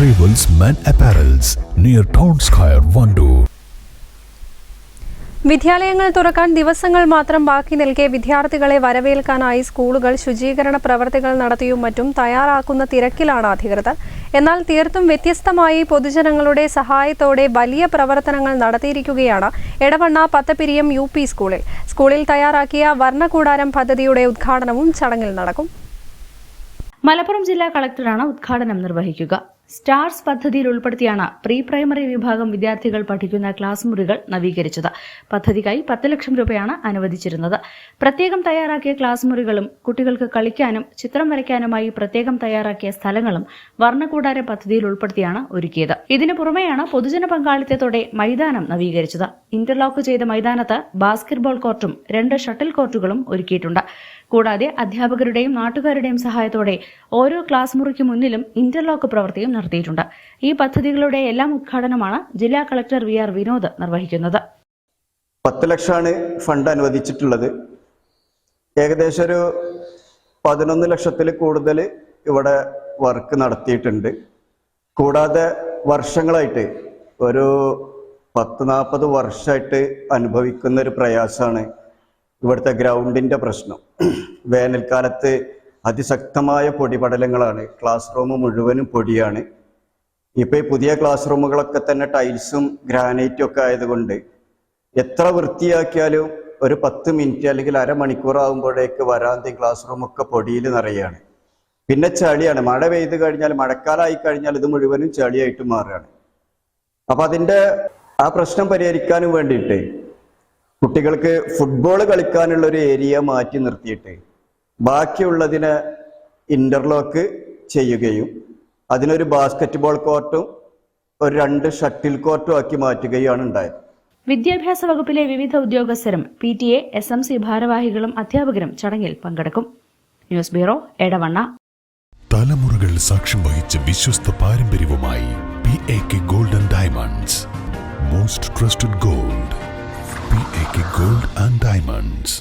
Arrivals Men Apparels near Town Square, Vandoor. വിദ്യാലയങ്ങൾ തുറക്കാൻ ദിവസങ്ങൾ മാത്രം ബാക്കി നിൽക്കെ വിദ്യാർത്ഥികളെ വരവേൽക്കാനായി സ്കൂളുകൾ ശുചീകരണ പ്രവർത്തികൾ നടത്തിയും മറ്റും തയ്യാറാക്കുന്ന തിരക്കിലാണ് അധികൃതർ. എന്നാൽ തീർത്തും വ്യത്യസ്തമായി പൊതുജനങ്ങളുടെ സഹായത്തോടെ വലിയ പ്രവർത്തനങ്ങൾ നടത്തിയിരിക്കുകയാണ് എടവണ്ണ പത്തപ്പിരിയം യു പി സ്കൂളിൽ. സ്കൂളിൽ തയ്യാറാക്കിയ വർണകൂടാരം പദ്ധതിയുടെ ഉദ്ഘാടനവും ചടങ്ങിൽ നടക്കും. മലപ്പുറം ജില്ലാ കളക്ടറാണ് ഉദ്ഘാടനം നിർവഹിക്കുക. സ്റ്റാർസ് പദ്ധതിയിൽ ഉൾപ്പെടുത്തിയാണ് പ്രീ പ്രൈമറി വിഭാഗം വിദ്യാർത്ഥികൾ പഠിക്കുന്ന ക്ലാസ് മുറികൾ നവീകരിച്ചത്. പദ്ധതിക്കായി പത്ത് ലക്ഷം രൂപയാണ് അനുവദിച്ചിരുന്നത്. പ്രത്യേകം തയ്യാറാക്കിയ ക്ലാസ് മുറികളും കുട്ടികൾക്ക് കളിക്കാനും ചിത്രം വരയ്ക്കാനുമായി പ്രത്യേകം തയ്യാറാക്കിയ സ്ഥലങ്ങളും വർണകൂടാര പദ്ധതിയിൽ ഉൾപ്പെടുത്തിയാണ് ഒരുക്കിയത്. ഇതിനു പുറമെയാണ് പൊതുജന പങ്കാളിത്തത്തോടെ മൈതാനം നവീകരിച്ചത്. ഇന്റർലോക്ക് ചെയ്ത മൈതാനത്ത് ബാസ്കറ്റ്ബോൾ കോർട്ടും രണ്ട് ഷട്ടിൽ കോർട്ടുകളും ഒരുക്കിയിട്ടുണ്ട്. കൂടാതെ അധ്യാപകരുടെയും നാട്ടുകാരുടെയും സഹായത്തോടെ ഓരോ ക്ലാസ് മുറിക്ക് മുന്നിലും ഇന്റർലോക്ക് പ്രവൃത്തിയും നടത്തിയിട്ടുണ്ട്. ഈ പദ്ധതികളുടെ എല്ലാം ഉദ്ഘാടനമാണ് ജില്ലാ കളക്ടർ വി ആർ വിനോദ് നിർവഹിക്കുന്നത്. പത്ത് ലക്ഷമാണ് ഫണ്ട് അനുവദിച്ചിട്ടുള്ളത്. ഏകദേശം ഒരു പതിനൊന്ന് ലക്ഷത്തിൽ കൂടുതൽ ഇവിടെ വർക്ക് നടത്തിയിട്ടുണ്ട്. കൂടാതെ വർഷങ്ങളായിട്ട് ഒരു പത്ത് നാൽപ്പത് വർഷമായിട്ട് അനുഭവിക്കുന്ന ഒരു പ്രയാസമാണ് ഇവിടുത്തെ ഗ്രൗണ്ടിന്റെ പ്രശ്നം. വേനൽക്കാലത്ത് അതിശക്തമായ പൊടിപടലങ്ങളാണ്. ക്ലാസ് റൂം മുഴുവനും പൊടിയാണ്. ഇപ്പൊ ഈ പുതിയ ക്ലാസ് റൂമുകളൊക്കെ തന്നെ ടൈൽസും ഗ്രാനൈറ്റും ഒക്കെ ആയതുകൊണ്ട് എത്ര വൃത്തിയാക്കിയാലും ഒരു പത്ത് മിനിറ്റ് അല്ലെങ്കിൽ അരമണിക്കൂർ ആകുമ്പോഴേക്ക് വരാന്തി ക്ലാസ് റൂം ഒക്കെ പൊടിയിൽ നിറയാണ്. പിന്നെ ചളിയാണ്. മഴ പെയ്ത് കഴിഞ്ഞാൽ മഴക്കാലമായി കഴിഞ്ഞാൽ ഇത് മുഴുവനും ചളിയായിട്ട് മാറുകയാണ്. അപ്പൊ അതിന്റെ ആ പ്രശ്നം പരിഹരിക്കാനും വേണ്ടിയിട്ട് കുട്ടികൾക്ക് ഫുട്ബോൾ കളിക്കാനുള്ള ഒരു ഏരിയ മാറ്റി നിർത്തിയിട്ട് ബാക്കിയുള്ളതിനെ ഇന്റർലോക്ക് ചെയ്യുകയും അതിനൊരു ബാസ്കറ്റ് ബോൾ കോർട്ടും ഒരു രണ്ട് ഷട്ടിൽ കോർട്ടും ആക്കി മാറ്റുകയാണ് ഉണ്ടായത്. വിദ്യാഭ്യാസ വകുപ്പിലെ വിവിധ ഉദ്യോഗസ്ഥരും P T A S M C ഭാരവാഹികളും അധ്യാപകരും ചടങ്ങിൽ പങ്കെടുക്കും. News bureau Edavanna. തലമുറകൾ സാക്ഷ്യം വഹിച്ച വിശ്വസ്ത പാരമ്പര്യവുമായി P A K golden diamonds most trusted gold gold and diamonds